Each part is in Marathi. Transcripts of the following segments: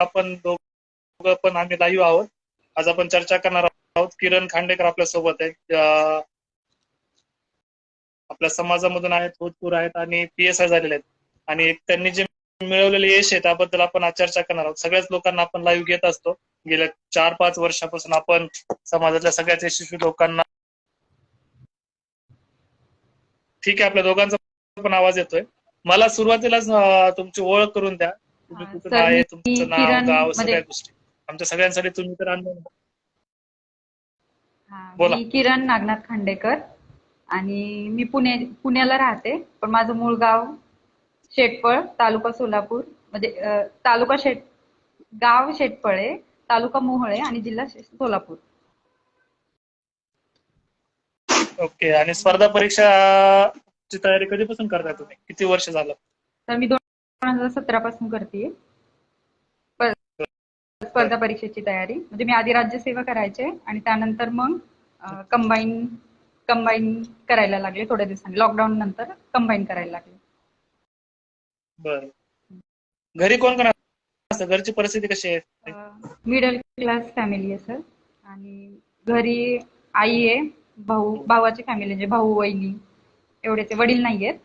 आपण दोघं पण आम्ही लाईव्ह आहोत. आज आपण चर्चा करणार आहोत. किरण खांडेकर आपल्यासोबत आहे. आपल्या समाजामधून आहेत भूतपूर आहेत आणि पी एस आय झालेले आहेत. आणि त्यांनी जे मिळवलेले यश आहे त्याबद्दल आपण आज चर्चा करणार आहोत. सगळ्याच लोकांना आपण लाईव्ह घेत असतो. गेल्या चार पाच वर्षापासून आपण समाजातल्या सगळ्याच यशस्वी लोकांना ठीक आहे आपल्या दोघांचा पण आवाज येतोय. मला सुरुवातीलाच तुमची ओळख करून द्या. तुम्ही कुठून आहे तुमचं नाव गाव सगळ्या गोष्टी? आमच्या सगळ्यांसाठी तुम्ही तर हा, बोला. मी किरण नागनाथ खांडेकर आणि मी पुणे पुण्याला राहते पण माझं मूळ गाव शेटपळ तालुका सोलापूर म्हणजे तालुका शेट गाव शेटपळे तालुका मोहोळे आणि जिल्हा सोलापूर. ओके आणि स्पर्धा परीक्षाची तयारी कधीपासून करताय तुम्ही? किती वर्ष झालं? तर मी दोन हजार सतरा पासून करते. स्पर्धा परीक्षेची तयारी. म्हणजे मी आधी राज्यसेवा करायचे आणि त्यानंतर मग कंबाईन कंबाईन करायला लागले थोड्या दिवसांनी. लॉकडाऊन नंतर कंबाईन करायला लागले. बर. घरी कोण कोण असतं? घरची परिस्थिती कशी आहे? मिडल क्लास फॅमिली आहे सर आणि घरी आई आहे भाऊ भावाची फॅमिली म्हणजे भाऊ वहिनी. एवढेच. वडील नाही आहेत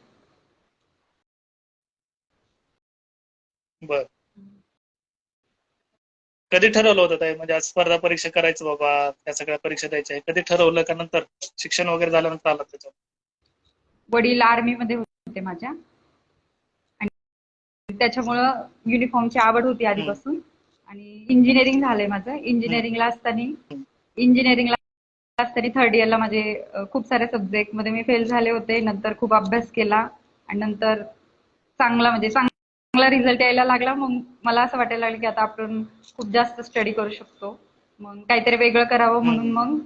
बर. कधी ठरवलं होतं ताई? म्हणजे आज स्पर्धा परीक्षा करायचं बाबा त्या सगळ्या परीक्षा द्यायच्या आहे कधी ठरवलं का नंतर शिक्षण वगैरे झाल्यानंतर आलं त्याच्यात वडील आर्मी मध्ये होते माझ्या. आणि त्याच्यामुळं युनिफॉर्मची आवड होती आधीपासून. आणि इंजिनिअरिंग झालंय माझं. इंजिनिअरिंगला असताना इंजिनिअरिंगला असताना थर्ड इयरला माझे अं, खूप सारे सब्जेक्टमध्ये मी फेल झाले होते. नंतर खूप अभ्यास केला. आणि नंतर चांगला म्हणजे चांगला रिझल्ट यायला लागला. मग मला असं वाटायला लागलं की आता आपण खूप जास्त स्टडी करू शकतो. मग काहीतरी वेगळं करावं म्हणून मग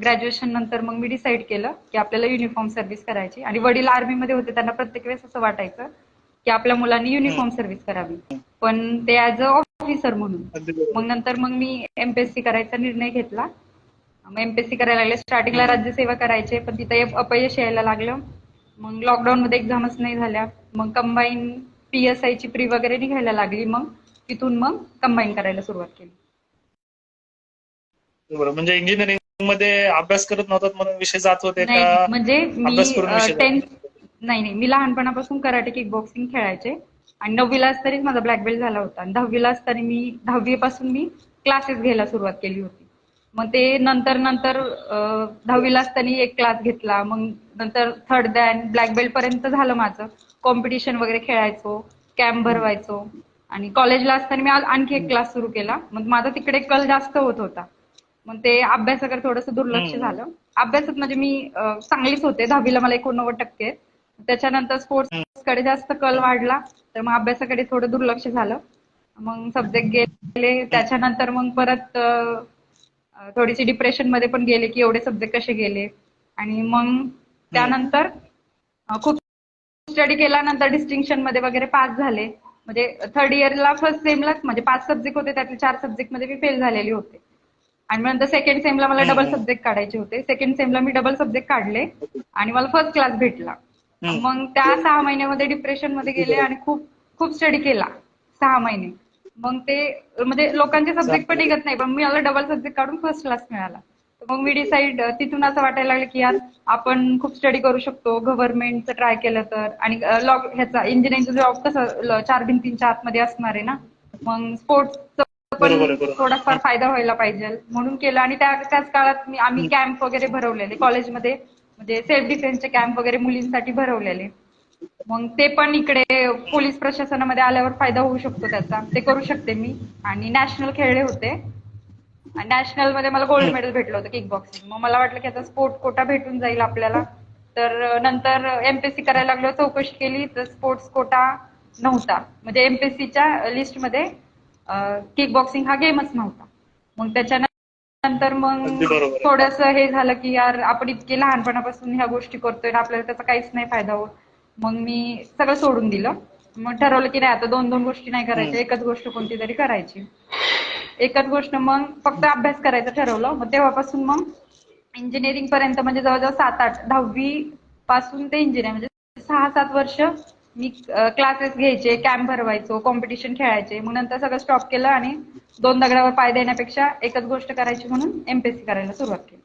ग्रॅज्युएशन नंतर मग मी डिसाईड केलं की आपल्याला युनिफॉर्म सर्व्हिस करायची. आणि वडील आर्मी मध्ये होते त्यांना प्रत्येक वेळेस असं वाटायचं की आपल्या मुलांनी युनिफॉर्म सर्व्हिस करावी. पण ते ऍज अ ऑफिसर म्हणून. मग नंतर मग मी एमपीएससी करायचा निर्णय घेतला. मग एमपीएससी करायला लागले. स्टार्टिंगला राज्यसेवा करायचे पण तिथं अपयश यायला लागलं. मग लॉकडाऊन मध्ये एक्झामच नाही झाल्या. मग कंबाईन पीएसआय ची प्री वगैरे निघायला लागली मग तिथून मग कंबाईन करायला सुरुवात केली. बरोबर म्हणजे इंजिनिअरिंगमध्ये अभ्यास करत नव्हतात म्हणून विषय जात होते का म्हणजे मी टेन्थ? नाही नाही मी लहानपणापासून कराटे किक बॉक्सिंग खेळायचे आणि नववीला असतानाच माझा ब्लॅक बेल्ट झाला होता आणि दहावीला असताना मी दहावी पासून मी क्लासेस घ्यायला सुरुवात केली होती. मग ते नंतर नंतर दहावीला असताना एक क्लास घेतला मग नंतर थर्ड दॅन ब्लॅक बेल्ट पर्यंत झालं माझं. कॉम्पिटिशन वगैरे खेळायचो कॅम्प भरवायचो. आणि कॉलेजला असताना मी आणखी एक क्लास सुरू केला. मग माझा तिकडे कल जास्त होत होता. मग ते अभ्यासाकडे थोडंसं दुर्लक्ष. झालं. अभ्यासात म्हणजे मी चांगलीच होते. दहावीला मला एकोणनव्वद टक्के. त्याच्यानंतर स्पोर्ट्सकडे जास्त कल वाढला. तर मग अभ्यासाकडे थोडं दुर्लक्ष झालं. मग सब्जेक्ट गेले. त्याच्यानंतर मग परत थोडीशी डिप्रेशनमध्ये पण गेले की एवढे सब्जेक्ट कसे गेले. आणि मग त्यानंतर खूप स्टडी केल्यानंतर डिस्टिंक्शनमध्ये वगैरे पास झाले. म्हणजे थर्ड इयरला फर्स्ट सेमलाच म्हणजे पाच सब्जेक्ट होते त्यातले चार सब्जेक्टमध्ये मी फेल झालेली होते. आणि नंतर सेकंड सेमला मला डबल. सब्जेक्ट काढायचे होते. सेकंड सेमला मी डबल सब्जेक्ट काढले आणि मला फर्स्ट क्लास भेटला. मग त्या सहा महिन्यामध्ये डिप्रेशनमध्ये गेले आणि खूप खूप स्टडी केला. सहा महिने. मग ते म्हणजे लोकांचे सब्जेक्ट पण निघत नाही पण मी मला डबल सब्जेक्ट काढून फर्स्ट क्लास मिळाला. मग मी डिसाईड तिथून असं वाटायला लागलं की यार आपण खूप स्टडी करू शकतो. गव्हर्नमेंटचं ट्राय केलं तर. आणि लॉग ह्याचा इंजिनिअरिंगचा जॉब कसं ल- चार भिंतींच्या आतमध्ये असणार आहे ना? मग स्पोर्ट्सचं बरोबर पण. थोडाफार फायदा व्हायला पाहिजे. म्हणून केलं. आणि त्या त्याच काळात मी आम्ही कॅम्प वगैरे भरवलेले. कॉलेजमध्ये म्हणजे सेल्फ डिफेन्सचे कॅम्प वगैरे मुलींसाठी भरवलेले. मग ते पण इकडे पोलीस प्रशासनामध्ये आल्यावर फायदा होऊ शकतो त्याचा. ते करू शकते मी. आणि नॅशनल खेळले होते. नॅशनलमध्ये मला गोल्ड मेडल भेटलं होतं किक बॉक्सिंग मग मला वाटलं की आता स्पोर्ट कोटा भेटून जाईल आपल्याला. तर नंतर एमपीएससी करायला लागलो चौकशी केली तर स्पोर्ट्स कोटा नव्हता. म्हणजे एमपीएससीच्या लिस्टमध्ये किक बॉक्सिंग हा गेमच नव्हता. मग त्याच्यानंतर मग. थोडस हे झालं की यार आपण इतके लहानपणापासून ह्या गोष्टी करतोय आपल्याला त्याचा काहीच नाही फायदा होत. मग मी सगळं सोडून दिलं. मग ठरवलं की नाही आता दोन दोन गोष्टी नाही करायच्या एकच गोष्ट कोणती तरी करायची. एकच गोष्ट मग फक्त अभ्यास करायचं ठरवलं. मग तेव्हापासून मग इंजिनिअरिंग पर्यंत म्हणजे जवळजवळ सात आठ दहावी पासून ते इंजिनिअरिंग म्हणजे सहा सात वर्ष मी क्लासेस घ्यायचे कॅम्प भरवायचो कॉम्पिटिशन खेळायचे. मग नंतर सगळं स्टॉप केलं आणि दोन दगडावर पाय देण्यापेक्षा एकच गोष्ट करायची म्हणून एमपीएससी करायला सुरुवात केली.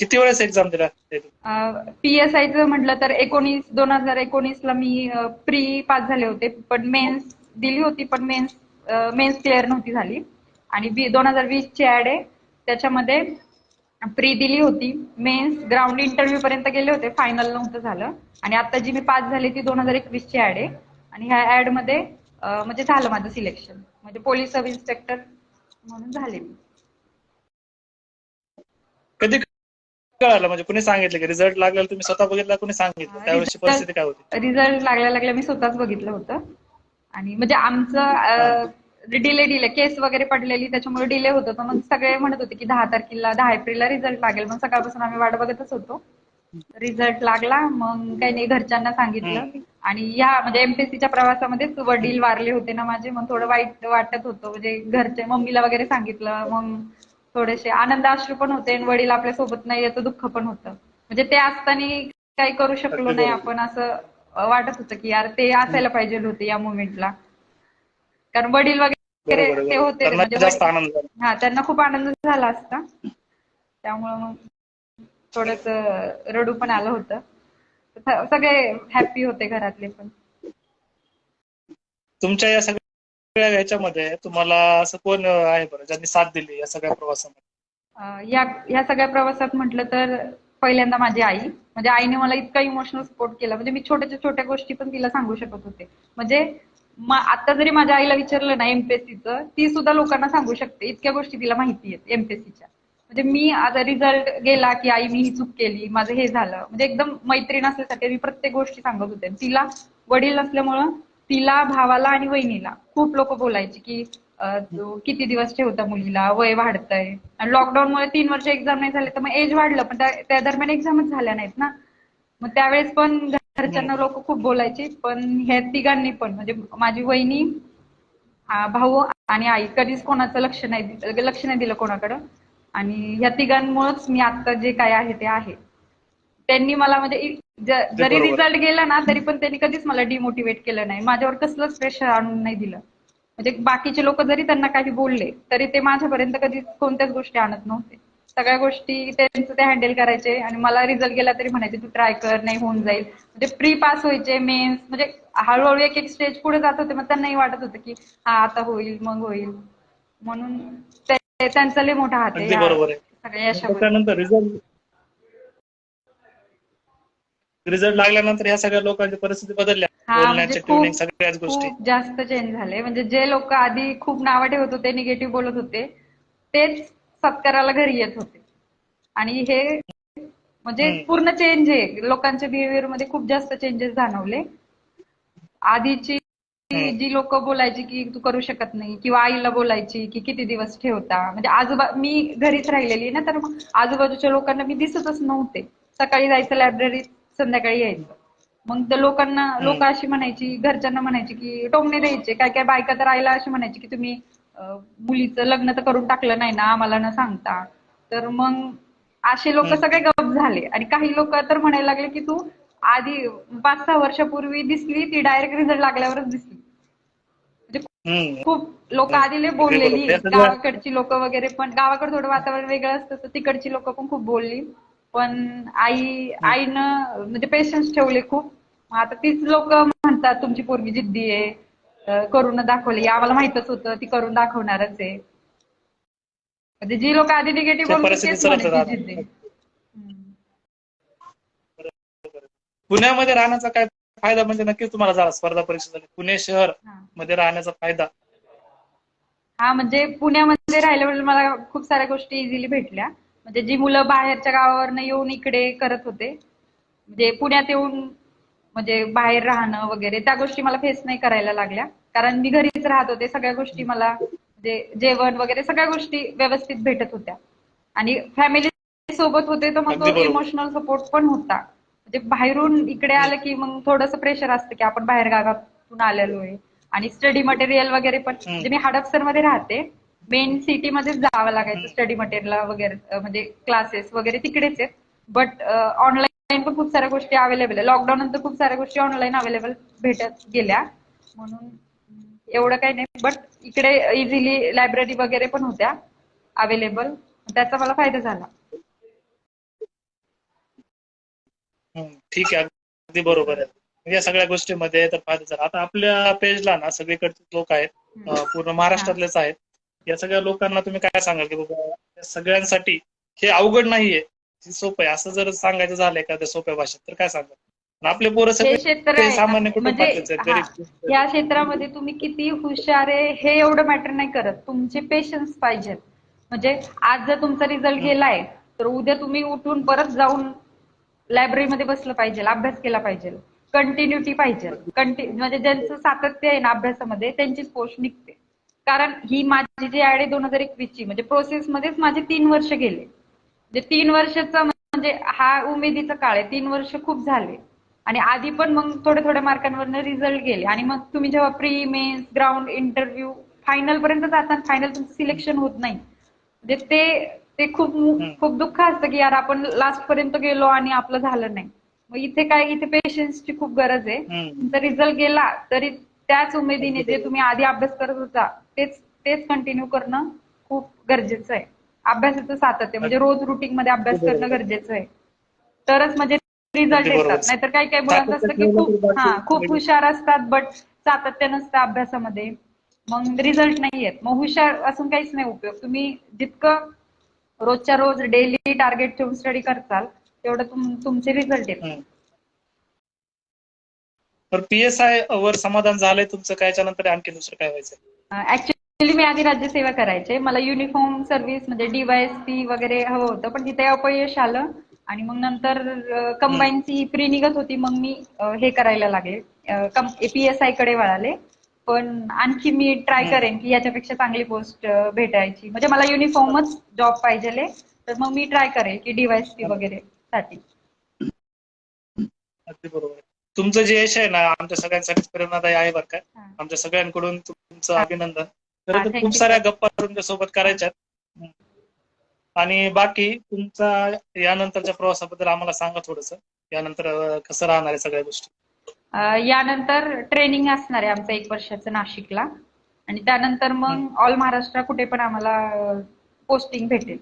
किती वेळेस एक्झाम दिला? पीएसआयचं म्हटलं तर एकोणीस दोन हजार एकोणीसला मी प्री पास झाले होते. पण मेन्स दिली होती पण मेन्स मेन्स क्लिअर नव्हती झाली. आणि दोन हजार वीस ची ऍड आहे. त्याच्यामध्ये प्री दिली होती. मेन्स ग्राउंड इंटरव्ह्यू पर्यंत गेले होते. फायनल नव्हतं झालं. आणि आता जी मी पास झाली ती दोन हजार एकवीस ची ऍड आहे. आणि ह्या ऍडमध्ये म्हणजे झालं माझं सिलेक्शन म्हणजे पोलीस सब इन्स्पेक्टर म्हणून झाले मी. कधी कळालं? म्हणजे कुणी सांगितलं की रिझल्ट लागलेला तुम्ही स्वतः बघितला कुणी सांगितलं? result- परिस्थिती काय होती? रिझल्ट लागल्या लागल्या मी स्वतःच बघितलं होतं. आणि म्हणजे आमचं डिले डिले केस वगैरे पडलेली त्याच्यामुळे डिले होत होतं. मग सगळे म्हणत होते की दहा तारखेला दहा एप्रिलला रिझल्ट लागेल. मग सकाळपासून आम्ही वाट बघतच होतो. रिझल्ट लागला मग काही नाही घरच्यांना सांगितलं. आणि या म्हणजे एमपीएससीच्या प्रवासामध्येच वडील वारले होते ना माझे मग थोडं वाईट वाटत होतं. म्हणजे घरचे मम्मीला वगैरे सांगितलं मग थोडेसे आनंद अश्रू पण होते आणि वडील आपल्यासोबत नाही याचं दुःख पण होतं. म्हणजे ते असताना काही करू शकलो नाही. आपण असं वाटत होतं की यार ते असायला पाहिजे होते या मुमेंटला कारण वडील वगैरे ते. होते म्हणजे हा त्यांना खूप आनंद झाला असता. त्यामुळं मग थोडस रडू पण आलं होतं. सगळे हॅपी होते घरातले पण. तुमच्या या सगळ्या ह्याच्यामध्ये तुम्हाला असं कोण आहे बरं ज्यांनी साथ दिली या सगळ्या प्रवासामध्ये? या या सगळ्या प्रवासात म्हटलं तर पहिल्यांदा माझी आई म्हणजे आईने मला इतका इमोशनल सपोर्ट केला. म्हणजे मी छोट्याच्या छोट्या गोष्टी पण तिला सांगू शकत होते. म्हणजे आता जरी माझ्या आईला विचारलं ना एमपीएससीचं ती सुद्धा लोकांना सांगू शकते. इतक्या गोष्टी तिला माहिती आहेत एमपीएससीच्या म्हणजे मी आता रिझल्ट गेला की आई मी ही चूक केली माझं हे झालं. म्हणजे एकदम मैत्रीण असल्यासाठी मी प्रत्येक गोष्टी सांगत होते. तिला वडील नसल्यामुळं तिला भावाला आणि वहिनीला खूप लोक बोलायचे की किती दिवस ठेवता मुलीला? वय वाढतंय. आणि लॉकडाऊन मुळे तीन वर्ष एक्झाम नाही झाले तर मग एज वाढलं पण त्या दरम्यान एक्झामच झाल्या नाहीत ना? मग त्यावेळेस पण घरच्यांना लोक खूप बोलायचे पण ह्या तिघांनी पण म्हणजे माझी वहिनी भाऊ आणि आई कधीच कोणाचं लक्ष नाही लक्ष नाही दिलं कोणाकडं. आणि ह्या तिघांमुळेच मी आता जे काय आहे ते आहे. त्यांनी मला म्हणजे जरी. रिझल्ट गेला ना तरी पण त्यांनी कधीच मला डिमोटिवेट केलं नाही. माझ्यावर कसलंच प्रेशर आणून नाही दिलं. म्हणजे बाकीचे लोक जरी त्यांना काही बोलले तरी ते माझ्यापर्यंत कधीच कोणत्याच गोष्टी आणत नव्हते. सगळ्या गोष्टी त्यांचं ते हँडल करायचे आणि मला रिझल्ट गेला तरी म्हणायचे तू ट्राय कर नाही होऊन जाईल. म्हणजे प्री पास व्हायचे मेन्स म्हणजे हळूहळू एक एक स्टेज पुढे जात होते मग त्यांनाही वाटत होतं की हा आता होईल मग होईल. म्हणून ते- त्यांचा लय मोठा हात आहे सगळ्या त्याच्यानंतर रिझल्ट रिझल्ट लागल्यानंतर या सगळ्या लोकांची परिस्थिती बदलल्या. बोलण्याचे म्हणजे ट्युनिंग खूप- सगळ्याच गोष्टी. खूप जास्त चेंज झाले. म्हणजे जे लोक आधी खूप नावं ठेवत होते निगेटिव्ह बोलत होते तेच सत्काराला घरी येत होते. आणि हे म्हणजे. पूर्ण चेंज आहे लोकांच्या बिहेवियरमध्ये खूप जास्त चेंजेस जाणवले. आधीची. जी लोक बोलायची की तू करू शकत नाही किंवा आईला बोलायची की किती दिवस ठेवता. म्हणजे आजोबा मी घरीच राहिलेली ना तर मग आजूबाजूच्या लोकांना मी दिसतच नव्हते. सकाळी जायचं लायब्ररीत संध्याकाळी यायचं. मग त्या लोकांना लोक अशी म्हणायची घरच्यांना म्हणायची की टोमणे द्यायचे काय काय बायका तर आईला अशी म्हणायची की तुम्ही मुलीचं लग्न तर करून टाकलं नाही ना आम्हाला न सांगता. तर मग असे लोक. सगळे गप झाले. आणि काही लोक तर म्हणायला लागले की तू आधी पाच सहा वर्षापूर्वी दिसली ती डायरेक्ट रिझल्ट लागल्यावरच दिसली. हम्म. खूप लोक आधी बोललेली. गावाकडची लोक वगैरे पण गावाकडे थोडं वातावरण वेगळं असतं तर तिकडची लोक पण खूप बोलली. पण आई आईनं म्हणजे पेशन्स ठेवले खूप. आता तीच लोक म्हणतात तुमची पोरगी जिद्दी आहे. करून दाखवली. आम्हाला माहितच होतं ती करून दाखवणारच आहे. म्हणजे जी लोक आधी निगेटिव्ह जिद्दी. पुण्यामध्ये राहण्याचा काय फायदा? म्हणजे नक्कीच तुम्हाला झाला स्पर्धा परीक्षा झाली. पुणे शहर. मध्ये राहण्याचा फायदा. हा म्हणजे पुण्यामध्ये राहिल्यामुळे मला खूप साऱ्या गोष्टी इझिली भेटल्या. म्हणजे जी मुलं बाहेरच्या गावावरनं येऊन इकडे करत होते म्हणजे पुण्यात येऊन म्हणजे बाहेर राहणं वगैरे त्या गोष्टी मला फेस नाही करायला लागल्या. कारण मी घरीच राहत होते सगळ्या गोष्टी मला म्हणजे जेवण वगैरे सगळ्या गोष्टी व्यवस्थित भेटत होत्या. आणि फॅमिली सोबत होते तर मग तो. इमोशनल सपोर्ट पण होता. म्हणजे बाहेरून इकडे आलं की मग थोडंसं प्रेशर असतं की आपण बाहेर गावातून आलेलो आहे आणि स्टडी मटेरियल वगैरे पण. म्हणजे मी हडपसरमध्ये राहते. मेन सिटी मध्येच जावं लागायचं स्टडी मटेरियल वगैरे म्हणजे क्लासेस वगैरे तिकडेच आहेत. बट ऑनलाईन पण खूप साऱ्या गोष्टी अवेलेबल आहे लॉकडाऊन नंतर खूप साऱ्या गोष्टी ऑनलाईन अवेलेबल भेटत गेल्या. म्हणून एवढं काही नाही. बट इकडे इझिली लायब्ररी वगैरे पण होत्या अवेलेबल त्याचा मला फायदा झाला. ठीक आहे. अगदी बरोबर आहे. या सगळ्या गोष्टीमध्ये तर फायदा झाला. आता आपल्या पेजला ना सगळीकडचे लोक आहेत. पूर्ण महाराष्ट्रातलेच आहेत. या सगळ्या लोकांना तुम्ही काय सांगाल की बाबा या सगळ्यांसाठी हे अवघड नाहीये सोपं आहे. असं जर सांगायचं झालं एखाद्या सोप्या भाषेत तर काय सांगाल? आपले पोरं सगळे सामान्य म्हणजे या क्षेत्रामध्ये तुम्ही किती हुशार आहे हे एवढं मॅटर नाही करत. तुमचे पेशन्स पाहिजेत. म्हणजे आज जर तुमचा रिझल्ट गेलाय तर उद्या तुम्ही उठून परत जाऊन लायब्ररीमध्ये बसलं पाहिजे अभ्यास केला पाहिजे. कंटिन्युटी पाहिजे. कंटि म्हणजे ज्यांचं सातत्य आहे ना अभ्यासामध्ये त्यांचीच पोस्ट निघते. कारण ही माझी जी ऍड आहे दोन हजार एकवीसची म्हणजे प्रोसेस मध्येच माझे तीन वर्ष गेले. म्हणजे तीन वर्षाचा म्हणजे हा उमेदीचा काळ आहे तीन वर्ष खूप झाले. आणि आधी पण मग थोड्या थोड्या मार्कांवरनं रिझल्ट गेले. आणि मग तुम्ही जेव्हा pre mains ground interview final पर्यंत जाता फायनल तुमचं सिलेक्शन होत नाही. म्हणजे ते ते खूप खूप दुःख असतं की यार आपण लास्ट पर्यंत गेलो आणि आपलं झालं नाही. मग इथे काय इथे पेशन्सची खूप गरज आहे. तुमचा रिझल्ट गेला तरी त्याच उमेदीने जे तुम्ही आधी अभ्यास करत होता तेच तेच कंटिन्यू करणं खूप गरजेचं आहे. अभ्यासाचं सातत्य म्हणजे रोज रुटीन मध्ये अभ्यास करणं गरजेचं आहे. तरच म्हणजे रिझल्ट. येतात. नाहीतर काही काही मुलांचं असतं की खूप हा खूप हुशार असतात बट सातत्य नसतं अभ्यासामध्ये. मग रिझल्ट नाही येत. मग हुशार असून काहीच नाही उपयोग. तुम्ही जितकं रोजच्या रोज डेली टार्गेट ठेवून स्टडी करताल तेवढं तुम तुमचे रिझल्ट येतात. हम्म. तर पीएसआय वर समाधान झालंय तुमचं? काय याच्यानंतर आणखी दुसरं काय व्हायचं ऍक्च्युली मी आधी राज्यसेवा करायचे. मला युनिफॉर्म सर्व्हिस म्हणजे डीवायएसपी वगैरे हवं होतं पण तिथे अपयश आलं आणि मग नंतर कंबाईनची प्री निघत होती मग मी हे करायला लागले. पीएसआयकडे वळाले. पण आणखी मी ट्राय करेन की याच्यापेक्षा चांगली पोस्ट भेटायची. म्हणजे मला युनिफॉर्मच जॉब पाहिजे तर मग मी ट्राय करेन की डीवायएसपी वगैरे साठी. बरोबर. तुमचं जे यश आहे ना आमच्या सगळ्यांसाठी प्रेरणादायी आहे बरं का. आमच्या सगळ्यांकडून तुमचं. अभिनंदन. तर खूप साऱ्या. गप्पा तुमच्यासोबत करायच्यात. आणि बाकी तुमचा यानंतरच्या प्रवासाबद्दल आम्हाला सांगा थोडस. यानंतर कसं राहणार आहे सगळ्या गोष्टी? यानंतर ट्रेनिंग असणार आहे आमचं एक वर्षाचं नाशिकला. आणि त्यानंतर मग ऑल महाराष्ट्र कुठे पण आम्हाला पोस्टिंग भेटेल.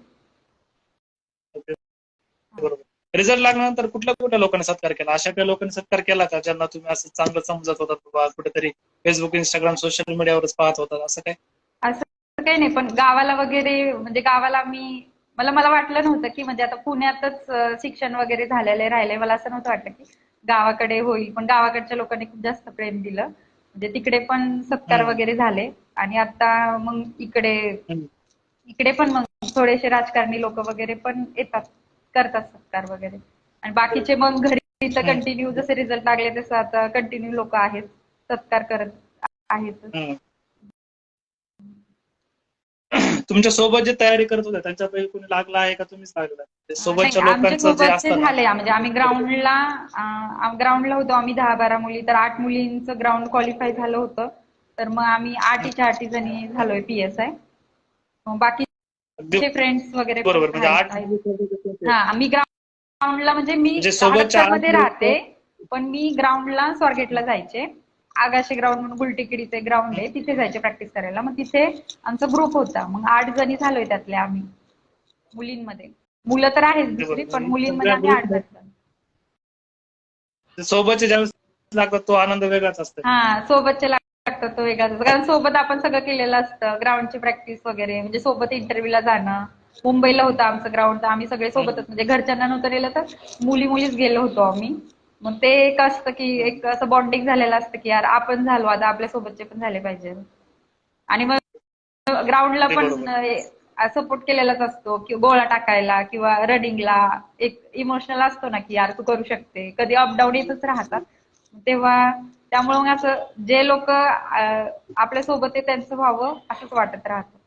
बरोबर. रिझल्ट लागल्यानंतर कुठल्या कुठल्या लोकांनी सत्कार केला? अशा काही लोकांनी सत्कार केला का ज्यांना तुम्ही असं चांगलं समजत होता बाबा कुठेतरी फेसबुक इंस्टाग्राम सोशल मीडियावरच पाहत होता? असं काय असं काही नाही पण गावाला वगैरे म्हणजे गावाला मी मला मला वाटलं नव्हतं की म्हणजे आता पुण्यातच शिक्षण वगैरे झालेलं राहिलंय. मला असं नव्हतं वाटलं की गावाकडे होईल. पण गावाकडच्या लोकांनी खूप जास्त प्रेम दिलं. म्हणजे तिकडे पण सत्कार. वगैरे झाले. आणि आता मग इकडे. इकडे पण मग थोडेसे राजकारणी लोक वगैरे पण येतात. करतात सत्कार वगैरे. आणि बाकीचे मग घरी. कंटिन्यू जसे रिझल्ट लागले तसं आता कंटिन्यू लोक आहेत सत्कार करत आहेत. तुमच्यासोबत जे तयारी करत होते त्यांच्यापैकी कोणी लागला आहे का? तुम्हीच लागला ते सोबतच्या नाही, आमचे लोकांचं जे सोबतचे असतं ना, झाले. म्हणजे आम्ही ग्राउंडला ग्राउंडला होतो. आम्ही दहा बारा मुली तर आठ मुलींचं ग्राउंड क्वालिफाय झालं होतं. तर मग आम्ही आठीच्या आठी जणी झालोय पीएसआय अगदी फ्रेंड्स वगैरे बरोबर म्हणजे आहेत- आठ आहेत. हा मी ग्राउंडला म्हणजे मी म्हणजे सोबतच्या मध्ये राहते पण मी ग्राउंडला स्वारगेटला जायचे. आगाशे ग्राउंड म्हणून गुलटेकडीचे ग्राउंड आहे तिथे जायचे प्रॅक्टिस करायला. मग तिथे आमचा ग्रुप होता. मग आठ जणी झालोय त्यातल्या आम्ही मुलींमध्ये. मुलं तर आहेच दुसरी पण मुलींमध्ये आम्ही आठ जण. सोबतचे ज्यावेळेस लागतात तो आनंद वेगळाच असतो. हा सोबतचे लागतात तो वेगळाच. कारण सोबत आपण सगळं केलेलं असतं. ग्राउंडची प्रॅक्टिस वगैरे. म्हणजे सोबत इंटरव्ह्यूला जाणं. मुंबईला होतं आमचं ग्राउंड तर आम्ही सगळे सोबतच. म्हणजे घरच्यांना नव्हतं नेलं तर मुली मुलीच गेलो होतो आम्ही. मग ते एक असतं की एक असं बॉन्डिंग झालेलं असतं की यार आपण झालो. आता आपल्या सोबतचे पण झाले पाहिजे. आणि मग ग्राउंडला पण. सपोर्ट केलेलाच असतो. कि गोळा टाकायला किंवा रनिंगला एक इमोशनल असतो ना की यार तू करू शकते. कधी अपडाऊन येतच राहतात. तेव्हा त्यामुळे मग असं जे लोक आपल्यासोबत आहे त्यांचं व्हावं असंच वाटत राहतं.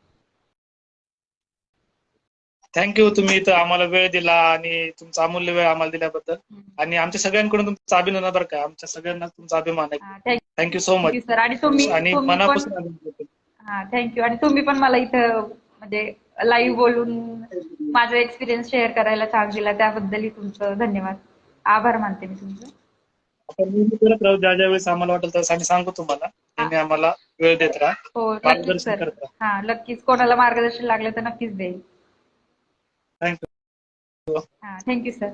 थँक्यू तुम्ही इथं आम्हाला वेळ दिला आणि तुमचा अमूल्य वेळ आम्हाला दिल्याबद्दल. आणि आमच्या सगळ्यांकडून तुमचं अभिनंदन बरं का. आमच्या सगळ्यांना तुमचा अभिमान आहे. थँक्यू सो मच सर आणि तुम्ही आणि मनापासून. हा थँक्यू आणि तुम्ही पण मला इथं म्हणजे लाईव्ह बोलून माझा एक्सपिरियन्स शेअर करायला चान्स दिला त्याबद्दलही तुमचं धन्यवाद. आभार मानते मी तुमचं. राहू. ज्या ज्या वेळेस आम्हाला वाटेल तसं आम्ही सांगू तुम्हाला. नेहमी आम्हाला वेळ देत राहा. हो नक्कीच मार्गदर्शन सर करत राहा. हा नक्कीच. कोणाला मार्गदर्शन लागलं तर नक्कीच देईल थँक्यू हा थँक्यू सर